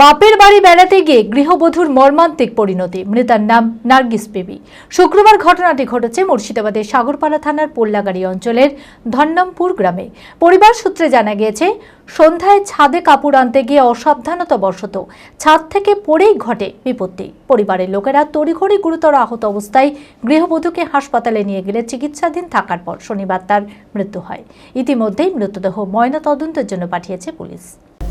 বাপের বাড়ি বেড়াতে গিয়ে গৃহবধূর মর্মান্তিক পরিণতি। মৃতার নাম নার্গিস বেবি। শুক্রবার ঘটনাটি ঘটেছে মুর্শিদাবাদের সাগরপাড়া থানার পোল্লাগাড়ি অঞ্চলের ধন্নামপুর গ্রামে। পরিবার সূত্রে জানা গিয়েছে, সন্ধ্যায় ছাদে কাপড় আনতে গিয়ে অসাবধানতা বশত ছাদ থেকে পড়েই ঘটে বিপত্তি। পরিবারের লোকেরা তড়িঘড়ি গুরুতর আহত অবস্থায় গৃহবধূকে হাসপাতালে নিয়ে গেলে চিকিৎসাধীন থাকার পর শনিবার তার মৃত্যু হয়। ইতিমধ্যেই মৃতদেহ ময়নাতদন্তের জন্য পাঠিয়েছে পুলিশ।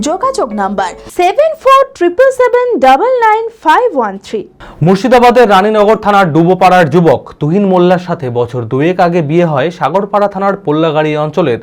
যোগাযোগ number seven four triple seven double nine five one three মুর্শিদাবাদের রানীনগর থানার ডুবোপাড়ার যুবক তুহিন মোল্লার সাথে বছর দুয়েক আগে বিয়ে হয় সাগরপাড়া থানার পোল্লাগাড়ি অঞ্চলের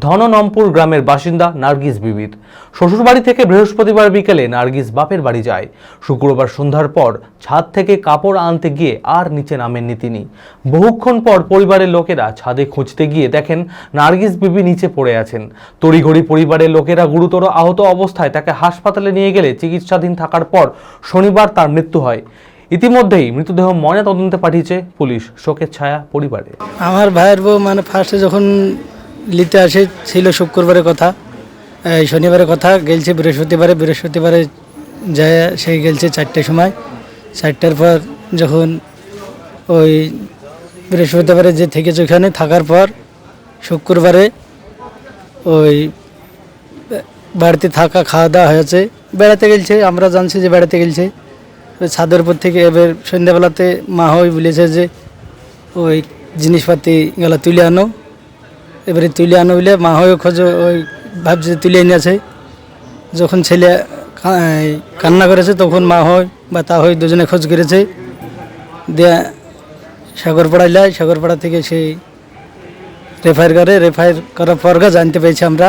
ধননমপুর গ্রামের বাসিন্দা নার্গিস বিবির শ্বশুরবাড়ি থেকে বৃহস্পতিবার বিকেলে নার্গিস বাপের বাড়ি যায়। শুক্রবার সন্ধ্যার পর ছাদ থেকে কাপড় আনতে গিয়ে আর নিচে নামেননি তিনি। বহুক্ষণ পর পরিবারের লোকেরা ছাদে খুঁজতে গিয়ে দেখেন নার্গিস বিবি নিচে পড়ে আছেন। তড়িঘড়ি পরিবারের লোকেরা গুরুতর আহত অবস্থায় তাকে হাসপাতালে নিয়ে গেলে চিকিৎসাধীন থাকার পর শনিবার তার মৃত্যু হয়। ইতিমধ্যেই মৃতদেহ ময়না তদন্তে পাঠিয়েছে পুলিশ। শোকের ছায়া পরিবারে। আমার ভাইয়ের বউ মানে ফার্স্টে যখন নিতে আসে, ছিল শুক্রবারের কথা শনিবারের কথা, গেলছে বৃহস্পতিবারে বৃহস্পতিবারে যায়, সে গেলছে চারটের সময়। চারটার পর যখন ওই বৃহস্পতিবারে যে থেকেছে ওখানে, থাকার পর শুক্রবারে ওই বাড়িতে থাকা, খাওয়া দাওয়া হয়েছে। বেড়াতে গেলছে, আমরা জানছি যে বেড়াতে গেলছে। ছাদের উপর থেকে এবার সন্ধ্যাবেলাতে মা হই বলেছে যে, ওই জিনিসপাতি গেলা তুলে আনো। এবারে তুলে আনো বলে মা হয়ে খোঁজ, ওই ভাবছে যে তুলে এনেছে যখন ছেলে কান্না করেছে, তখন মা হয় বা তা হয় দুজনে খোঁজ করেছে। দিয়ে সাগরপাড়া যায়, সাগরপাড়া থেকে সেই রেফায়ার করে রেফায়ার করার পর জানতে পেরেছি আমরা।